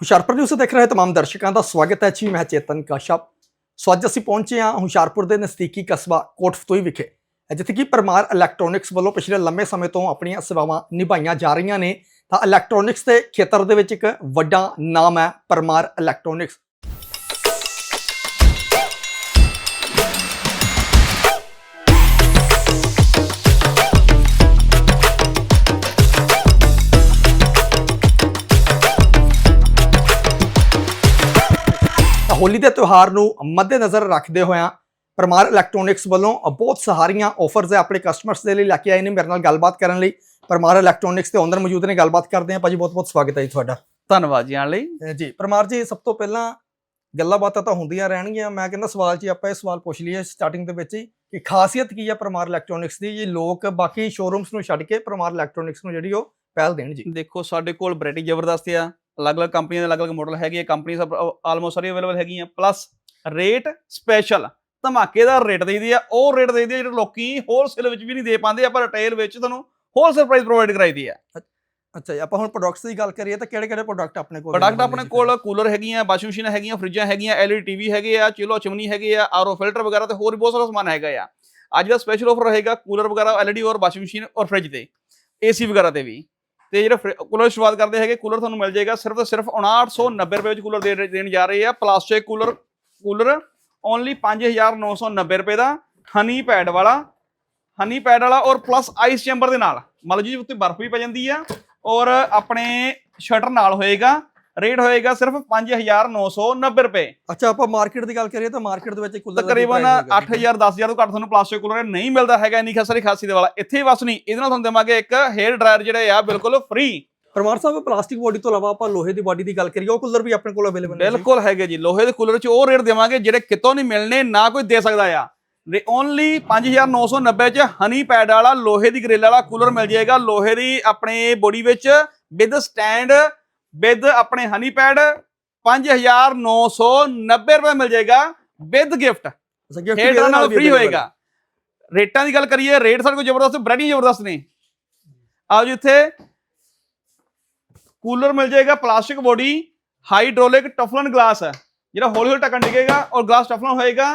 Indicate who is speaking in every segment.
Speaker 1: Hoshiarpur news ਦੇਖ ਰਹੇ ਤਮਾਮ ਦਰਸ਼ਕਾਂ ਦਾ ਸਵਾਗਤ ਹੈ ਜੀ। ਮੈਂ ਚੇਤਨ ਕਾਸ਼ਪ। ਸੋ ਅੱਜ ਅਸੀਂ ਪਹੁੰਚੇ ਹਾਂ ਹੁਸ਼ਿਆਰਪੁਰ ਦੇ ਨਜ਼ਦੀਕੀ ਕਸਬਾ ਕੋਟਫਤੋਈ ਵਿਖੇ, ਜਿੱਥੇ ਕਿ ਪਰਮਾਰ ਇਲੈਕਟ੍ਰੋਨਿਕਸ ਵੱਲੋਂ ਪਿਛਲੇ ਲੰਮੇ ਸਮੇਂ ਤੋਂ ਆਪਣੀਆਂ ਸੇਵਾਵਾਂ ਨਿਭਾਈਆਂ ਜਾ ਰਹੀਆਂ ਨੇ। ਤਾਂ ਇਲੈਕਟ੍ਰੋਨਿਕਸ ਦੇ ਖੇਤਰ ਦੇ ਵਿੱਚ ਇੱਕ ਵੱਡਾ ਨਾਮ ਹੈ ਪਰਮਾਰ ਇਲੈਕਟ੍ਰੋਨਿਕਸ ਹੋਲੀ ਦੇ ਤਿਉਹਾਰ ਨੂੰ ਮੱਦੇਨਜ਼ਰ ਰੱਖਦੇ ਹੋਇਆਂ ਪਰਮਾਰ ਇਲੈਕਟ੍ਰੋਨਿਕਸ ਵੱਲੋਂ ਬਹੁਤ ਸਾਰੀਆਂ ਆਫਰਸ ਹੈ ਆਪਣੇ ਕਸਟਮਰਸ ਦੇ ਲਈ ਲੈ ਕੇ ਆਏ ਨੇ। ਮੇਰੇ ਨਾਲ ਗੱਲਬਾਤ ਕਰਨ ਲਈ ਪਰਮਾਰ ਇਲੈਕਟ੍ਰੋਨਿਕਸ ਦੇ ਓਨਰ ਮੌਜੂਦ ਨੇ। ਗੱਲਬਾਤ ਕਰਦੇ ਹਾਂ। ਭਾਜੀ ਬਹੁਤ ਬਹੁਤ ਸਵਾਗਤ ਹੈ ਜੀ ਤੁਹਾਡਾ।
Speaker 2: ਧੰਨਵਾਦ ਜੀ ਆਉਣ ਲਈ।
Speaker 1: ਜੀ ਪਰਮਾਰ ਜੀ ਸਭ ਤੋਂ ਪਹਿਲਾਂ ਗੱਲਾਂ ਬਾਤਾਂ ਤਾਂ ਹੁੰਦੀਆਂ ਰਹਿਣਗੀਆਂ। ਮੈਂ ਕਹਿੰਦਾ ਸਵਾਲ ਜੀ ਆਪਾਂ ਇਹ ਸਵਾਲ ਪੁੱਛ ਲਈਏ ਸਟਾਰਟਿੰਗ ਦੇ ਵਿੱਚ ਹੀ ਕਿ ਖਾਸੀਅਤ ਕੀ ਹੈ ਪਰਮਾਰ ਇਲੈਕਟ੍ਰੋਨਿਕਸ ਦੀ? ਜੀ ਲੋਕ ਬਾਕੀ ਸ਼ੋਰੂਮਸ ਨੂੰ ਛੱਡ ਕੇ ਪਰਮਾਰ ਇਲੈਕਟ੍ਰੋਨਿਕਸ ਨੂੰ ਜਿਹੜੀ ਉਹ ਪਹਿਲ ਦੇਣ ਜੀ।
Speaker 2: ਦੇਖੋ ਸਾਡੇ ਕੋਲ ਵੈਰਾਈਟੀ ਜ਼ਬਰਦਸਤ ਆ। ਅਲੱਗ-ਅਲੱਗ ਕੰਪਨੀਆਂ ਦੇ ਅਲੱਗ-ਅਲੱਗ ਮਾਡਲ ਹੈਗੇ ਆ ਕੰਪਨੀ ਸਭ ਆਲਮੋਸਟ ਸਾਰੀ ਅਵੇਲੇਬਲ ਹੈਗੀਆਂ। ਪਲੱਸ ਰੇਟ ਸਪੈਸ਼ਲ ਧਮਾਕੇਦਾਰ ਰੇਟ ਦੇਈਦੀ ਆ ਉਹ ਰੇਟ ਦੇਈਦੀ ਆ ਜਿਹੜੇ ਲੋਕੀ ਹੋਲਸੇਲ ਵਿੱਚ ਵੀ ਨਹੀਂ ਦੇ ਪਾਉਂਦੇ ਆਪਾਂ ਰਿਟੇਲ ਵਿੱਚ ਤੁਹਾਨੂੰ ਹੋਲਸੇਲ ਪ੍ਰਾਈਸ ਪ੍ਰੋਵਾਈਡ ਕਰਾਈਦੀ ਆ।
Speaker 1: ਅੱਛਾ ਜੀ ਆਪਾਂ ਹੁਣ ਪ੍ਰੋਡਕਟਸ ਦੀ ਗੱਲ ਕਰੀਏ ਤਾਂ ਕਿਹੜੇ ਕਿਹੜੇ ਪ੍ਰੋਡਕਟ ਆਪਣੇ ਕੋਲ
Speaker 2: ਪ੍ਰੋਡਕਟ ਆਪਣੇ? ਕੋਲ ਕੂਲਰ ਹੈਗੀਆਂ ਵਾਸ਼ਿੰਗ ਮਸ਼ੀਨਾਂ ਹੈਗੀਆਂ ਫਰਿੱਜਾਂ ਹੈਗੀਆਂ ਐਲਈਡੀ ਟੀਵੀ ਹੈਗੇ ਆ ਚਿਲੋ ਚਿਮਨੀ ਹੈਗੇ ਆ ਆਰਓ ਫਿਲਟਰ ਵਗੈਰਾ ਤੇ ਹੋਰ ਵੀ ਬਹੁਤ ਸਾਰਾ ਸਮਾਨ ਹੈਗਾ ਆ। ਅੱਜ ਦਾ ਸਪੈਸ਼ਲ ਆਫਰ ਰਹੇਗਾ ਕੂਲਰ ਵਗੈਰਾ ਐਲਈਡੀ ਔਰ ਵਾਸ਼ਿੰਗ ਮਸ਼ੀਨ ਔਰ ਫਰਿੱਜ ਤੇ ਏਸੀ ਵਗੈਰਾ ਤੇ ਵੀ। ਤੇ ਜਿਹੜਾ ਕੂਲਰ ਦੀ ਸ਼ੁਰੂਆਤ ਕਰਦੇ ਹੈਗੇ, ਕੂਲਰ ਤੁਹਾਨੂੰ ਮਿਲ ਜਾਏਗਾ ਸਿਰਫ ਤੇ ਸਿਰਫ 5990 ਰੁਪਏ ਵਿੱਚ ਕੂਲਰ ਦੇ ਦੇਣ ਜਾ ਰਹੇ ਆ। ਪਲਾਸਟਿਕ ਕੂਲਰ ਕੂਲਰ ਓਨਲੀ 5990 ਰੁਪਏ ਦਾ ਹਨੀ ਪੈਡ ਵਾਲਾ ਹਨੀ ਪੈਡ ਵਾਲਾ ਔਰ ਪਲੱਸ ਆਈਸ ਚੈਂਬਰ ਦੇ ਨਾਲ। ਮਤਲਬ ਜੀ, ਉੱਤੇ ਬਰਫ਼ ਵੀ ਪੈ ਜਾਂਦੀ ਆ ਔਰ ਆਪਣੇ ਸ਼ਟਰ ਨਾਲ ਹੋਏਗਾ। ਰੇਟ ਹੋਏਗਾ ਸਿਰਫ 5990 ਰੁਪਏ।
Speaker 1: ਅੱਛਾ ਆਪਾਂ ਮਾਰਕੀਟ ਦੀ ਗੱਲ ਕਰੀਏ ਤਾਂ ਮਾਰਕੀਟ ਦੇ ਵਿੱਚ ਕੂਲਰ
Speaker 2: ਤਕਰੀਬਨ 8000 10000 ਤੋਂ ਘੱਟ ਤੁਹਾਨੂੰ ਪਲਾਸਟਿਕ ਕੂਲਰ ਨਹੀਂ ਮਿਲਦਾ ਹੈਗਾ ਇੰਨੀ ਖਾਸਰੀ ਖਾਸੀ ਦੇ ਵਾਲਾ। ਇੱਥੇ ਹੀ ਬਸ ਨਹੀਂ ਇਹਦੇ ਨਾਲ ਤੁਹਾਨੂੰ ਦੇਵਾਂਗੇ ਇੱਕ ਹੇਅਰ ਡਰਾਇਰ ਜਿਹੜੇ ਆ ਬਿਲਕੁਲ ਫ੍ਰੀ
Speaker 1: ਪਰਮਾਰ ਸਾਹਿਬ ਪਲਾਸਟਿਕ ਬੋਡੀ ਤੋਂ ਇਲਾਵਾ ਆਪਾਂ ਲੋਹੇ ਦੀ ਬਾਡੀ ਦੀ ਗੱਲ ਕਰੀਏ ਉਹ ਕੂਲਰ ਵੀ ਆਪਣੇ ਕੋਲ ਅਵੇਲੇਬਲ ਨੇ
Speaker 2: ਬਿਲਕੁਲ ਹੈਗੇ ਜੀ ਲੋਹੇ ਦੇ ਕੂਲਰ 'ਚ ਉਹ ਰੇਟ ਦੇਵਾਂਗੇ ਜਿਹੜੇ ਕਿਤੋਂ ਨਹੀਂ ਮਿਲਣੇ ਨਾ ਕੋਈ ਦੇ ਸਕਦਾ ਆ। ਓਨਲੀ 5990 'ਚ ਹਨੀ ਪੈਡ ਵਾਲਾ ਲੋਹੇ ਦੀ ਗ੍ਰਿਲ ਵਾਲਾ ਕੂਲਰ ਮਿਲ ਜਾਏਗਾ। ਲੋਹੇ ਦੀ ਆਪਣੇ ਬੋਡੀ ਵਿੱਚ ਵਿਦ ਸਟੈਂਡ ਵਿਦ ਆਪਣੇ ਹਨੀ ਪੈਡ 5990 ਰੁਪਏ ਮਿਲ ਜਾਏਗਾ ਵਿਦ ਗਿਫਟ
Speaker 1: ਇਹਦੇ
Speaker 2: ਨਾਲ ਫ੍ਰੀ ਹੋਏਗਾ। ਰੇਟਾਂ ਦੀ ਗੱਲ ਕਰੀਏ ਰੇਟ ਸਾਡੇ ਕੋਲ ਜ਼ਬਰਦਸਤ ਬ੍ਰੈਡਿੰਗ ਜ਼ਬਰਦਸਤ ਨੇ। ਆਓ ਜੀ ਇੱਥੇ। ਕੂਲਰ ਮਿਲ ਜਾਏਗਾ ਪਲਾਸਟਿਕ ਬੋਡੀ ਹਾਈਡ੍ਰੋਲਿਕ ਟਫਲਨ ਗਲਾਸ। ਹੈ ਜਿਹੜਾ ਹੌਲੀ ਹੌਲੀ ਢੱਕਣ ਡਿੱਗੇਗਾ ਔਰ ਗਲਾਸ ਟਫਲਨ ਹੋਏਗਾ।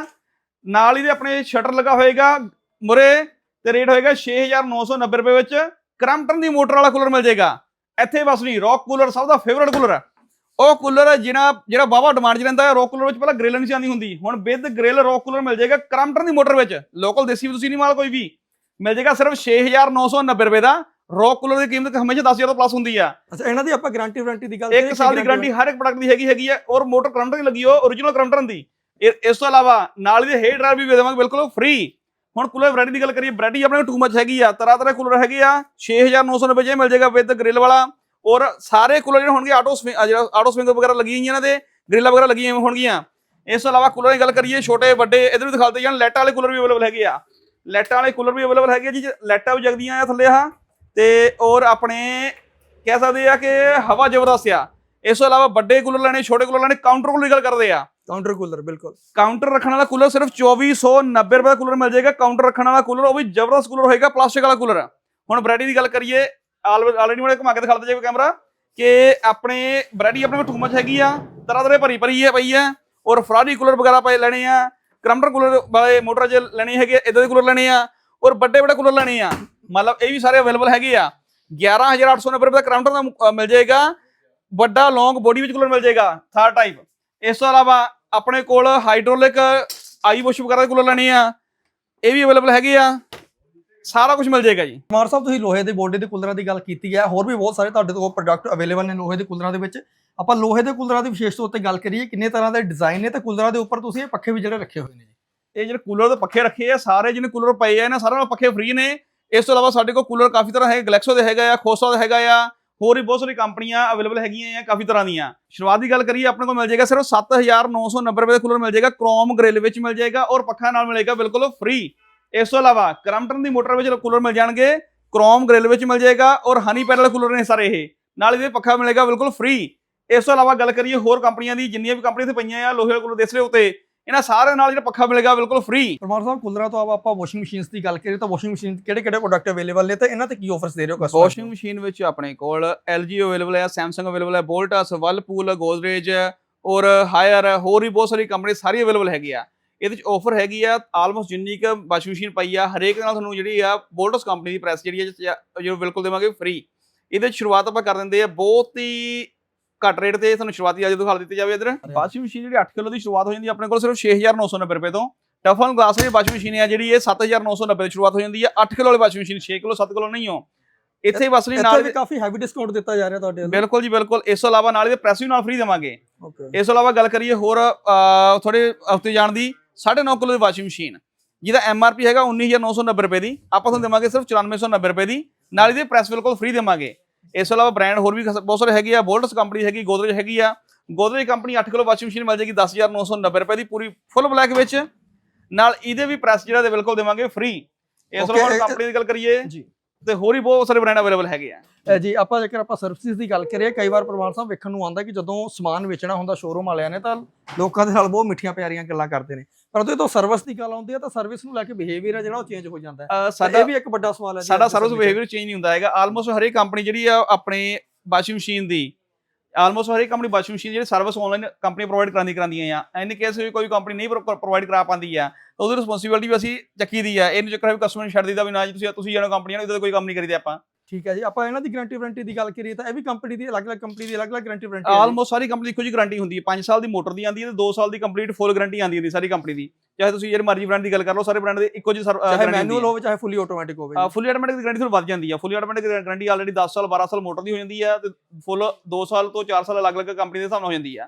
Speaker 2: ਨਾਲ ਹੀ ਦੇ ਆਪਣੇ ਸ਼ਟਰ ਲੱਗਾ ਹੋਏਗਾ ਮੁਰੇ। ਤੇ ਰੇਟ ਹੋਏਗਾ 6990 ਰੁਪਏ ਵਿੱਚ। ਕ੍ਰਮਟਨ ਦੀ ਮੋਟਰ ਵਾਲਾ ਕੂਲਰ ਮਿਲ ਜਾਏਗਾ। ਇੱਥੇ ਬਸ ਨਹੀਂ ਰੌਕ ਕੂਲਰ ਸਭ ਦਾ ਫੇਵਰਟ ਕੂਲਰ ਹੈ। ਉਹ ਕੂਲਰ ਜਿਹੜਾ ਜਿਹੜਾ ਬਾਵਾ ਡਿਮਾਂਡ 'ਚ ਰਹਿੰਦਾ ਹੈ ਰੌਕ ਕੂਲਰ ਵਿੱਚ ਪਹਿਲਾਂ ਗ੍ਰਿਲ ਨਹੀਂ ਆਉਂਦੀ ਹੁੰਦੀ। ਹੁਣ ਵਿਦ ਗ੍ਰਿਲ ਰੌਕ ਕੂਲਰ ਮਿਲ ਜਾਏਗਾ ਕ੍ਰਮਟਨ ਦੀ ਮੋਟਰ ਵਿੱਚ। ਲੋਕਲ ਦੇਸੀ ਵੀ ਤੁਸੀਂ ਨਹੀਂ ਮਾਲ ਕੋਈ ਵੀ। ਮਿਲ ਜਾਏਗਾ ਸਿਰਫ 6990 ਰੁਪਏ ਦਾ ਰੌਕ ਕੂਲਰ ਦੀ ਕੀਮਤ ਹਮੇਸ਼ਾ 10000 ਤੋਂ ਪਲੱਸ ਹੁੰਦੀ ਆ
Speaker 1: ਅੱਛਾ ਇਹਨਾਂ ਦੀ ਆਪਾਂ ਗਾਰੰਟੀ ਵਾਰੰਟੀ ਦੀ ਗੱਲ
Speaker 2: ਇੱਕ ਸਾਲ ਦੀ ਗਾਰੰਟੀ ਹਰ ਇੱਕ ਪ੍ਰੋਡਕਟ ਦੀ ਹੈਗੀ ਹੈਗੀ ਹੈ ਔਰ ਮੋਟਰ ਕਰੰਟ ਦੀ ਲੱਗੀ ਹੋ origignal ਕਰੰਟਨ ਦੀ। ਇਸ ਤੋਂ ਇਲਾਵਾ ਨਾਲ ਹੀ ਦੇ ਹੇਅਰ ਡਰਾਇਰ ਵੀ ਦੇ ਦੇਵਾਂਗੇ ਬਿਲਕੁਲ ਫ੍ਰੀ ਹੁਣ ਕੂਲਰ ਵੈਰਾਈਟੀ ਦੀ ਗੱਲ ਕਰੀਏ ਵੈਰਾਈਟੀ ਆਪਣੇ ਕੋਲ ਟੂ ਮੱਚ ਹੈਗੀ ਆ ਤਰ੍ਹਾਂ ਤਰ੍ਹਾਂ ਕੂਲਰ ਹੈਗੇ ਆ 6990 ਜੇ ਮਿਲ ਜਾਏਗਾ ਵਿਦ ਗ੍ਰਿਲ ਵਾਲਾ, ਔਰ ਸਾਰੇ ਕੂਲਰ ਜਿਹੜੇ ਹੋਣਗੇ ਆਟੋ ਜਿਹੜਾ ਆਟੋ ਸਵਿੰਗ ਵਗੈਰਾ ਲੱਗੀ ਹੋਈਆਂ ਇਹਨਾਂ ਦੇ ਗ੍ਰਿਲਾਂ ਵਗੈਰਾ ਲੱਗੀਆਂ ਹੋਣਗੀਆਂ। ਇਸ ਤੋਂ ਇਲਾਵਾ ਕੂਲਰ ਦੀ ਗੱਲ ਕਰੀਏ, ਛੋਟੇ, ਵੱਡੇ, ਇਧਰ ਵੀ ਦਿਖਾਉਂਦੇ ਜਾਣ, ਲੈਟਾਂ ਵਾਲੇ ਕੂਲਰ ਵੀ ਅਵੇਲੇਬਲ ਹੈਗੇ ਆ। ਲੈਟਾਂ ਵਾਲੇ ਕੂਲਰ ਵੀ ਅਵੇਲੇਬਲ ਹੈਗੇ ਆ ਜੀ ਲੈਟਾਂ ਵੀ ਜਗਦੀਆਂ ਆ ਥੱਲੇ ਆ, ਤੇ ਔਰ ਆਪਣੇ ਕਹਿ ਸਕਦੇ ਆ ਕਿ ਹਵਾ ਜ਼ਬਰਦਸਤ ਆ। ਇਸ ਤੋਂ ਇਲਾਵਾ ਵੱਡੇ ਕੂਲਰ ਲੈਣੇ, ਛੋਟੇ ਕੂਲਰ ਲੈਣੇ ਕਾਊਂਟਰ ਕੂਲਰ ਦੀ ਗੱਲ ਕਰਦੇ ਆ।
Speaker 1: ਕਾਊਂਟਰ ਕੂਲਰ ਬਿਲਕੁਲ।
Speaker 2: ਕਾਊਂਟਰ ਰੱਖਣ ਵਾਲਾ ਕੂਲਰ ਸਿਰਫ 2490 ਰੁਪਏ ਦਾ ਕੂਲਰ ਮਿਲ ਜਾਏਗਾ। ਕਾਊਂਟਰ ਰੱਖਣ ਵਾਲਾ ਕੂਲਰ ਉਹ ਵੀ ਜ਼ਬਰਦਸਤ ਕੂਲਰ ਹੋਏਗਾ ਪਲਾਸਟਿਕ ਵਾਲਾ ਕੂਲਰ ਹੁਣ ਵੈਰਾਈਟੀ ਦੀ ਗੱਲ ਕਰੀਏ ਆਲਰੇਡੀ ਮੈਂ ਘੁਮਾ ਕੇ ਦਿਖਾ ਦਿੱਤਾ ਜੇ ਕੈਮਰਾ ਕਿ ਆਪਣੇ ਵੈਰਾਈਟੀ ਆਪਣੇ ਕੋਲ ਟੂ ਹੈਗੀ ਆ, ਤਰ੍ਹਾਂ ਤਰ੍ਹਾਂ ਭਰੀ ਭਰੀ ਹੈ ਪਈ ਹੈ ਔਰ ਫਰਾਰੀ ਕੂਲਰ ਵਗੈਰਾ ਪਏ ਲੈਣੇ ਆ ਕਰਮਟਰ ਕੂਲਰ ਵਾਲੇ ਮੋਟਰ ਜੇ ਲੈਣੇ ਹੈਗੇ ਇਦਾਂ ਦੇ ਕੂਲਰ ਲੈਣੇ ਆ, ਔਰ ਵੱਡੇ ਵੱਡੇ ਕੂਲਰ ਲੈਣੇ ਆ। ਮਤਲਬ ਇਹ ਵੀ ਸਾਰੇ ਅਵੇਲੇਬਲ ਹੈਗੇ ਆ। 11890 ਰੁਪਏ ਦਾ ਕਰਮਟਰ ਦਾ ਮਿਲ ਜਾਏਗਾ। ਵੱਡਾ ਲੌਂਗ ਬੋਡੀ ਵਿੱਚ ਕੂਲਰ ਮਿਲ ਜਾਏਗਾ ਥਰਡ ਟਾਈਪ ਇਸ ਤੋਂ ਇਲਾਵਾ ਆਪਣੇ ਕੋਲ ਹਾਈਡ੍ਰੋਲਿਕ ਆਈ ਵਾਸ਼ ਵਗੈਰਾ ਦੇ ਕੂਲਰ ਲੈਣੇ ਆ। ਇਹ ਵੀ ਅਵੇਲੇਬਲ ਹੈਗੇ ਆ। ਸਾਰਾ ਕੁਝ ਮਿਲ ਜਾਏਗਾ ਜੀ।
Speaker 1: ਕੁਮਾਰ ਸਾਹਿਬ ਤੁਸੀਂ ਲੋਹੇ ਦੇ ਬੋਡੀ ਦੇ ਕੂਲਰਾਂ ਦੀ ਗੱਲ ਕੀਤੀ ਹੈ ਹੋਰ ਵੀ ਬਹੁਤ ਸਾਰੇ ਤੁਹਾਡੇ ਕੋਲ ਪ੍ਰੋਡਕਟ ਅਵੇਲੇਬਲ ਨੇ ਲੋਹੇ ਦੇ ਕੂਲਰਾਂ ਦੇ ਵਿੱਚ। ਆਪਾਂ ਲੋਹੇ ਦੇ ਕੂਲਰਾਂ ਦੀ ਵਿਸ਼ੇਸ਼ ਤੌਰ ਤੇ ਗੱਲ ਕਰੀਏ ਕਿੰਨੇ ਤਰ੍ਹਾਂ ਦੇ ਡਿਜ਼ਾਈਨ ਨੇ ਤੇ ਕੂਲਰਾਂ ਦੇ ਉੱਪਰ ਤੁਸੀਂ ਇਹ ਪੱਖੇ ਵੀ ਜਿਹੜੇ ਰੱਖੇ ਹੋਏ ਨੇ ਜੀ।
Speaker 2: ਇਹ ਜਿਹੜੇ ਕੂਲਰ ਦੇ ਪੱਖੇ ਰੱਖੇ ਆ ਸਾਰੇ ਜਿਹਨੇ ਕੂਲਰ ਪਏ ਆ ਇਹਨਾਂ ਸਾਰਿਆਂ ਨਾਲ ਪੱਖੇ ਫ੍ਰੀ ਨੇ। ਇਸ ਤੋਂ ਇਲਾਵਾ ਸਾਡੇ ਕੋਲ ਕੂਲਰ ਕਾਫੀ ਤਰ੍ਹਾਂ ਹੈ ਗਲੈਕਸੋ ਦੇ ਹੈਗਾ ਆ ਖੋਸਾ ਦਾ ਹੈਗਾ ਆ। ਹੋਰ ਵੀ ਬਹੁਤ ਸਾਰੀ ਕੰਪਨੀਆਂ ਅਵੇਲੇਬਲ ਹੈਗੀਆਂ ਆ, ਕਾਫੀ ਤਰ੍ਹਾਂ ਦੀਆਂ। ਸ਼ੁਰੂਆਤ ਦੀ ਗੱਲ ਕਰੀਏ, ਆਪਣੇ ਕੋਲ ਮਿਲ ਜਾਏਗਾ ਸਿਰਫ 7990 ਰੁਪਏ ਦਾ ਕੂਲਰ ਮਿਲ ਜਾਏਗਾ ਕ੍ਰੋਮ ਗ੍ਰਿਲ ਵਿੱਚ ਮਿਲ ਜਾਏਗਾ ਔਰ ਪੱਖਾ ਨਾਲ ਮਿਲੇਗਾ ਬਿਲਕੁਲ ਫ੍ਰੀ ਇਸ ਤੋਂ ਇਲਾਵਾ ਕਰਮਟਨ ਦੀ ਮੋਟਰ ਵਿੱਚ ਕੂਲਰ ਮਿਲ ਜਾਣਗੇ ਕ੍ਰੋਮ ਗ੍ਰਿਲ ਵਿੱਚ ਮਿਲ ਜਾਏਗਾ ਔਰ ਹਨੀ ਪੈਨਲ ਕੂਲਰ ਨੇ ਸਾਰੇ ਇਹ। ਨਾਲ ਇਹਦੇ ਪੱਖਾ ਮਿਲੇਗਾ ਬਿਲਕੁਲ ਫ੍ਰੀ ਇਸ ਤੋਂ ਇਲਾਵਾ ਗੱਲ ਕਰੀਏ ਹੋਰ ਕੰਪਨੀਆਂ ਦੀ, ਜਿੰਨੀਆਂ ਵੀ ਕੰਪਨੀਆਂ ਇੱਥੇ ਪਈਆਂ ਆ, ਲੋਹੇ ਵਾਲੇ ਕੂਲਰ ਦੇਖ ਰਹੇ ਹੋ ਇਹਨਾਂ ਸਾਰਿਆਂ ਨਾਲ ਜਿਹੜਾ ਪੱਖਾ ਮਿਲੇਗਾ ਬਿਲਕੁਲ ਫ੍ਰੀ
Speaker 1: ਪਰਮਾਰ ਸਾਹਿਬ ਕੂਲਰਾਂ ਤੋਂ ਆਪਾਂ ਆਪਾਂ ਵਾਸ਼ਿੰਗ ਮਸ਼ੀਨਸ ਦੀ ਗੱਲ ਕਰੀਏ ਤਾਂ ਵਾਸ਼ਿੰਗ ਮਸ਼ੀਨ ਕਿਹੜੇ ਕਿਹੜੇ ਪ੍ਰੋਡਕਟ ਅਵੇਲੇਬਲ ਨੇ ਤੇ ਇਹਨਾਂ ਤੇ ਕੀ ਆਫਰਸ ਦੇ ਰਹੇ ਹੋ ਕਸਟਮਰ
Speaker 2: ਵਾਸ਼ਿੰਗ ਮਸ਼ੀਨ ਵਿੱਚ ਆਪਣੇ ਕੋਲ LG ਅਵੇਲੇਬਲ ਹੈ Samsung ਅਵੇਲੇਬਲ ਹੈ Voltas Whirlpool Godrej ਔਰ ਹਾਇਰ ਹੋਰ ਵੀ ਬਹੁਤ ਸਾਰੀ ਕੰਪਨੀ ਸਾਰੀ ਅਵੇਲੇਬਲ ਹੈਗੀ ਆ। ਇਹਦੇ ਵਿੱਚ ਆਫਰ ਹੈਗੀ ਆ ਆਲਮੋਸਟ ਜਿੰਨੀ ਕ ਵਾਸ਼ਿੰਗ ਮਸ਼ੀਨ ਪਈ ਆ ਹਰੇਕ ਨਾਲ ਤੁਹਾਨੂੰ ਜਿਹੜੀ ਆ Voltas ਕੰਪਨੀ ਦੀ ਪ੍ਰੈਸ ਜਿਹੜੀ ਹੈ ਜੋ ਬਿਲਕੁਲ ਦੇਵਾਂਗੇ ਫ੍ਰੀ ਇਹਦੇ ਸ਼ੁਰੂਆਤ ਆਪਾਂ ਕਰ ਦਿੰਦੇ ਆ ਬਹੁਤ ਹੀ ਘੱਟ ਰੇਟ ਤੇ ਤੁਹਾਨੂੰ ਸ਼ੁਰੂਆਤੀ ਅੱਜ ਦਿਖਾ ਦਿੱਤੀ ਜਾਵੇ ਇਧਰ। ਵਾਸ਼ਿੰਗ ਮਸ਼ੀਨ ਜਿਹੜੀ 8 ਕਿਲੋ ਦੀ ਸ਼ੁਰੂਆਤ ਹੋ ਜਾਂਦੀ ਆਪਣੇ ਕੋਲ ਸਿਰਫ 6990 ਰੁਪਏ ਤੋਂ। ਟਫਨ ਗਲਾਸ ਦੀ ਵਾਸ਼ਿੰਗ ਮਸ਼ੀਨ ਹੈ ਜਿਹੜੀ ਇਹ 7990 ਦੀ ਸ਼ੁਰੂਆਤ ਹੋ ਜਾਂਦੀ ਹੈ। 8 ਕਿਲੋ ਵਾਲੀ ਵਾਸ਼ਿੰਗ ਮਸ਼ੀਨ 6 ਕਿਲੋ 7 ਕਿਲੋ ਨਹੀਂ ਹੋ। ਇੱਥੇ ਬਸ ਨਹੀਂ ਨਾਲ
Speaker 1: ਵੀ ਕਾਫੀ ਹੈਵੀ ਡਿਸਕਾਊਂਟ ਦਿੱਤਾ ਜਾ ਰਿਹਾ ਤੁਹਾਡੇ ਵੱਲੋਂ।
Speaker 2: ਬਿਲਕੁਲ ਜੀ ਬਿਲਕੁਲ। ਇਸ ਤੋਂ ਇਲਾਵਾ ਨਾਲ ਇਹਦੇ ਪ੍ਰੈਸ ਵੀ ਨਾਲ ਫ੍ਰੀ ਦੇਵਾਂਗੇ।
Speaker 1: ਓਕੇ
Speaker 2: ਇਸ ਤੋਂ ਇਲਾਵਾ ਗੱਲ ਕਰੀਏ ਹੋਰ ਥੋੜੇ ਹਫ਼ਤੇ ਜਾਣ ਦੀ 9.5 ਕਿਲੋ ਦੀ ਵਾਸ਼ਿੰਗ ਮਸ਼ੀਨ। ਜਿਹਦਾ ਐਮਆਰਪੀ ਹੈਗਾ 19990 ਰੁਪਏ ਦੀ। ਆਪਾਂ ਤੁਹਾਨੂੰ ਦੇਵਾਂਗੇ ਸਿਰਫ 9490 ਰੁਪਏ ਦੀ। ਨਾਲ ਇਹਦੇ ਪ੍ਰੈਸ ਬਿਲਕੁਲ ਫ੍ਰੀ ਦੇਵਾਂਗੇ। ਇਸ ਤੋਂ ਇਲਾਵਾ ਬ੍ਰਾਂਡ ਹੋਰ ਵੀ ਬਹੁਤ ਸਾਰੇ ਹੈਗੇ ਆ ਬੋਲਟਸ ਕੰਪਨੀ ਹੈਗੀ ਗੋਦਰੇਜ ਹੈਗੀ ਆ। Godrej company 8 kilo washing machine ਮਿਲ ਜਾਏਗੀ 10990 ਰੁਪਏ ਦੀ ਪੂਰੀ ਫੁੱਲ ਬਲੈਕ ਵਿੱਚ। ਨਾਲ ਇਹਦੇ ਵੀ ਪ੍ਰੈਸ ਜਿਹੜਾ ਦੇ ਬਿਲਕੁਲ ਦੇਵਾਂਗੇ ਫ੍ਰੀ ਇਸ ਤੋਂ ਇਲਾਵਾ ਕੰਪਨੀ ਦੀ ਗੱਲ ਕਰੀਏ।
Speaker 1: ਜੀ।
Speaker 2: ਤੇ ਹੋਰ ਵੀ ਬਹੁਤ ਸਾਰੇ ਬ੍ਰਾਂਡ ਅਵੇਲੇਬਲ ਹੈਗੇ ਆ।
Speaker 1: ਜੀ ਆਪਾਂ ਜੇਕਰ ਆਪਾਂ ਸਰਵਿਸਿਜ਼ ਦੀ ਗੱਲ ਕਰੀਏ ਕਈ ਵਾਰ ਪ੍ਰਮਾਨ ਸਾਹਿਬ ਵੇਖਣ ਨੂੰ ਆਉਂਦਾ ਕਿ ਜਦੋਂ ਸਮਾਨ ਵੇਚਣਾ ਹੁੰਦਾ ਸ਼ੋਰੂਮ ਵਾਲਿਆਂ ਨੇ ਤਾਂ ਲੋਕਾਂ ਦੇ ਨਾਲ ਬਹੁਤ ਮਿੱਠੀਆਂ ਪਿਆਰੀਆਂ ਗੱਲਾਂ ਕਰਦੇ ਨੇ। ਪਰ ਜਦੋਂ ਸਰਵਿਸ ਦੀ ਗੱਲ ਆਉਂਦੀ ਹੈ ਤਾਂ ਸਰਵਿਸ ਨੂੰ ਲੈ ਕੇ ਬਿਹੇਵੀਅਰ ਹੈ ਜਿਹੜਾ ਉਹ ਚੇਂਜ ਹੋ ਜਾਂਦਾ ਹੈ।
Speaker 2: ਸਾਡਾ
Speaker 1: ਵੀ ਇੱਕ ਵੱਡਾ ਸਵਾਲ ਹੈ
Speaker 2: ਸਾਡਾ ਸਰਵਿਸ। ਬਿਹੇਵੀਅਰ ਚੇਂਜ ਨਹੀਂ ਹੁੰਦਾ ਹੈਗਾ। ਆਲਮੋਸਟ ਹਰੇਕ ਕੰਪਨੀ ਜਿਹੜੀ ਆ ਆਪਣੇ ਵਾਸ਼ਿੰਗ ਮਸ਼ੀਨ ਦੀ ਆਲਮੋਸਟ ਹਰੇਕ ਕੰਪਨੀ ਵਾਸ਼ਿੰਗ ਮਸ਼ੀਨ ਜਿਹੜੀ ਸਰਵਿਸ ਆਨਲਾਈਨ ਕੰਪਨੀ ਪ੍ਰੋਵਾਈਡ ਕਰਾਂਦੀ ਕਰਾਂਦੀਆਂ ਆ। ਐਨ ਕੇਸ ਵੀ ਕੋਈ ਕੰਪਨੀ ਨਹੀਂ ਪ੍ਰੋਵਾਈਡ ਕਰਾ ਪਾਉਂਦੀ ਆ। ਤਾਂ ਉਹਦੀ ਰਿਸਪੌਂਸਿਬਿਲਟੀ ਵੀ ਅਸੀਂ ਚੱਕੀ ਦੀ ਆ। ਇਹਨੂੰ ਚੱਕਰ ਹੈ ਵੀ ਕਸਟਮਰ ਨੂੰ ਛੱਡ ਦਿੱਤਾ ਵੀ ਨਾ ਜੀ, ਤੁਸੀਂ ਤੁਸੀਂ ਜਾਣੋ ਕੰਪਨੀਆਂ ਨੂੰ ਇਹਦਾ ਕੋਈ ਕੰਮ ਨਹੀਂ ਕਰੀਦੇ ਆਪਾਂ।
Speaker 1: ਠੀਕ ਹੈ ਜੀ ਆਪਾਂ ਇਹਨਾਂ ਦੀ ਗਾਰੰਟੀ ਵਾਰੰਟੀ ਦੀ ਗੱਲ ਕਰੀਏ ਤਾਂ ਇਹ ਵੀ ਕੰਪਨੀ ਦੀ ਅਲੱਗ-ਅਲੱਗ ਕੰਪਨੀ ਦੀ ਅਲੱਗ-ਅਲੱਗ ਗਾਰੰਟੀ ਵਾਰੰਟੀ
Speaker 2: ਆਲਮੋਸਟ ਸਾਰੀ ਕੰਪਨੀ ਇੱਕੋ ਜਿਹੀ ਗਾਰੰਟੀ ਹੁੰਦੀ ਹੈ। 5 ਸਾਲ ਦੀ ਮੋਟਰ ਦੀ ਆਂਦੀ ਹੈ ਤੇ 2 ਸਾਲ ਦੀ ਕੰਪਲੀਟ ਫੁੱਲ ਗਾਰੰਟੀ ਆਂਦੀ ਹੈ ਸਾਰੀ ਕੰਪਨੀ ਦੀ। ਚਾਹੇ ਤੁਸੀਂ ਜਿਹੜੇ ਮਰਜ਼ੀ ਬ੍ਰਾਂਡ ਦੀ ਗੱਲ ਕਰ ਲਓ ਸਾਰੇ ਬ੍ਰਾਂਡ ਦੇ ਇੱਕੋ ਜਿਹੀ
Speaker 1: ਚਾਹੇ ਮੈਨੂਅਲ ਹੋਵੇ ਚਾਹੇ ਫੁੱਲੀ ਆਟੋਮੈਟਿਕ ਹੋਵੇ।
Speaker 2: ਫੁੱਲੀ ਆਟੋਮੈਟਿਕ ਦੀ ਗਾਰੰਟੀ ਤੁਹਾਨੂੰ ਵੱਧ ਜਾਂਦੀ ਆ ਫੁੱਲੀ ਆਟੋਮੈਟਿਕ ਦੀ ਗਾਰੰਟੀ ਆਲਰੇਡੀ 10 ਸਾਲ 12 ਸਾਲ ਮੋਟਰ ਦੀ ਹੋ ਜਾਂਦੀ ਆ ਤੇ ਫੁੱਲ 2 ਸਾਲ ਤੋਂ 4 ਸਾਲ ਅਲੱਗ-ਅਲੱਗ ਕੰਪਨੀ ਦੇ ਹਿਸਾਬ ਨਾਲ ਹੋ ਜਾਂਦੀ ਆ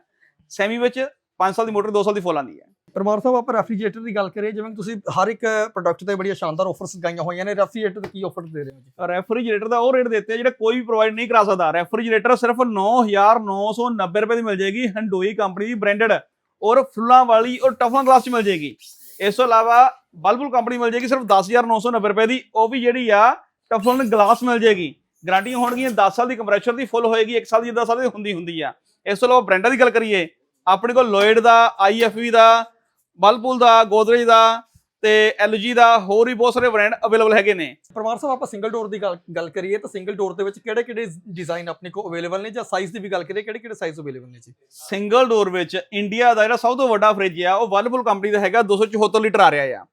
Speaker 2: ਸੈਮੀ ਵਿੱਚ 5 ਸਾਲ ਦੀ ਮੋਟਰ 2 ਸਾਲ ਦੀ ਫੁੱਲ ਆਂਦੀ ਆ
Speaker 1: ਪਰਮਾਰ ਸਾਹਿਬ, ਆਪਾਂ ਰੈਫਰੀਜਰੇਟਰ ਦੀ ਗੱਲ ਕਰੀਏ, ਜਿਵੇਂ ਕਿ ਤੁਸੀਂ ਹਰ ਇੱਕ ਪ੍ਰੋਡਕਟ ਤੇ ਬੜੀਆਂ ਸ਼ਾਨਦਾਰ ਆਫਰਸ ਗਾਈਆਂ ਹੋਈਆਂ ਨੇ ਰੈਫਰੀਜਰੇਟਰ ਤੇ ਕੀ ਆਫਰ ਦੇ ਰਹੇ ਹੋ ਜੀ?
Speaker 2: ਰੈਫਰੀਜਰੇਟਰ ਦਾ ਉਹ ਰੇਟ ਦਿੱਤੇ ਆ, ਜਿਹੜਾ ਕੋਈ ਵੀ ਪ੍ਰੋਵਾਈਡ ਨਹੀਂ ਕਰਾ ਸਕਦਾ। ਰੈਫਰੀਜਰੇਟਰ ਸਿਰਫ 9990 ਰੁਪਏ ਦੀ ਮਿਲ ਜਾਏਗੀ ਹੰਡੋਈ ਕੰਪਨੀ ਦੀ ਬ੍ਰਾਂਡਡ ਔਰ ਫੁੱਲਾਂ ਵਾਲੀ ਔਰ ਟਫਨ ਗਲਾਸ ਚ ਮਿਲ ਜਾਏਗੀ। ਇਸ ਤੋਂ ਇਲਾਵਾ ਬਲਬੁਲ ਕੰਪਨੀ ਮਿਲ ਜਾਏਗੀ ਸਿਰਫ 10990 ਰੁਪਏ ਦੀ, ਉਹ ਵੀ ਜਿਹੜੀ ਆ ਟਫਨ ਗਲਾਸ ਮਿਲ ਜਾਏਗੀ। ਗਾਰੰਟੀਆਂ ਹੋਣਗੀਆਂ 10 ਸਾਲ ਦੀ ਕੰਪਰੈਸ਼ਰ ਦੀ ਫੁੱਲ ਹੋਏਗੀ 1 ਸਾਲ ਦੀ 10 ਸਾਲ ਦੀ ਹੁੰਦੀ ਹੁੰਦੀ ਆ। ਇਸ ਤੋਂ ਇਲਾਵਾ ਬ੍ਰਾਂਡਾਂ ਦੀ ਗੱਲ ਕਰੀਏ, ਆਪਣੇ ਕੋਲ ਲੋਇਡ ਦਾ ਆਈਐਫਵੀ ਦਾ ਬਲਬੁਲ ਦਾ ਗੋਦਰੇਜ ਦਾ ਤੇ ਐਲਜੀ ਦਾ ਹੋਰ ਵੀ ਬਹੁਤ ਸਾਰੇ ਬ੍ਰਾਂਡ ਅਵੇਲੇਬਲ ਹੈਗੇ ਨੇ।
Speaker 1: ਪਰਮਾਰ ਸਾਹਿਬ ਆਪਾਂ ਸਿੰਗਲ ਡੋਰ ਦੀ ਗੱਲ ਕਰੀਏ ਤਾਂ ਸਿੰਗਲ ਡੋਰ ਦੇ ਵਿੱਚ ਕਿਹੜੇ ਕਿਹੜੇ ਡਿਜ਼ਾਈਨ ਆਪਣੇ ਕੋਲ ਅਵੇਲੇਬਲ ਨੇ ਜਾਂ ਸਾਈਜ਼ ਦੀ ਵੀ ਗੱਲ ਕਰੀਏ ਕਿਹੜੇ ਕਿਹੜੇ ਸਾਈਜ਼ ਅਵੇਲੇਬਲ ਨੇ ਜੀ?
Speaker 2: ਸਿੰਗਲ ਡੋਰ ਵਿੱਚ ਇੰਡੀਆ ਦਾ ਜਿਹੜਾ ਸਭ ਤੋਂ ਵੱਡਾ ਫ੍ਰਿਜ ਆ ਉਹ ਵਰਲਪੂਲ ਕੰਪਨੀ ਦਾ ਹੈਗਾ 274 ਲੀਟਰ ਆ ਰਿਹਾ ਆ।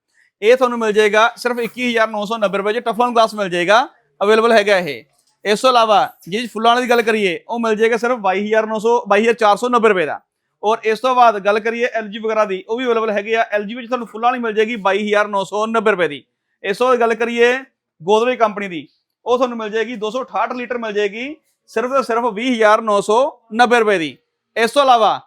Speaker 2: ਇਹ ਤੁਹਾਨੂੰ ਮਿਲ ਜਾਏਗਾ ਸਿਰਫ 21990 ਰੁਪਏ ਚ ਟਫਨ ਗਲਾਸ ਮਿਲ ਜਾਏਗਾ ਅਵੇਲੇਬਲ ਹੈਗਾ ਇਹ। ਇਸ ਤੋਂ ਇਲਾਵਾ ਜੇ ਫੁੱਲਾਂ ਵਾਲੀ ਦੀ ਗੱਲ ਕਰੀਏ ਉਹ ਮਿਲ ਜਾਏਗਾ ਸਿਰਫ 22900 22490 ਰੁਪਏ ਦਾ। ਔਰ ਇਸ ਤੋਂ ਬਾਅਦ ਗੱਲ ਕਰੀਏ LG ਵਗੈਰਾ ਦੀ, ਉਹ ਵੀ ਅਵੇਲੇਬਲ ਹੈਗੇ ਆ। LG ਵਿੱਚ ਤੁਹਾਨੂੰ ਫੁੱਲਾਂ ਵਾਲੀ ਮਿਲ ਜਾਏਗੀ 22990 ਰੁਪਏ ਦੀ। ਇਸ ਤੋਂ ਬਾਅਦ ਗੱਲ ਕਰੀਏ ਗੋਦਰੇਜ ਕੰਪਨੀ ਦੀ, ਉਹ ਤੁਹਾਨੂੰ ਮਿਲ ਜਾਏਗੀ 268 ਲੀਟਰ ਮਿਲ ਜਾਏਗੀ, ਸਿਰਫ ਤੇ ਸਿਰਫ 20990 ਰੁਪਏ ਦੀ। ਇਸ ਤੋਂ ਇਲਾਵਾ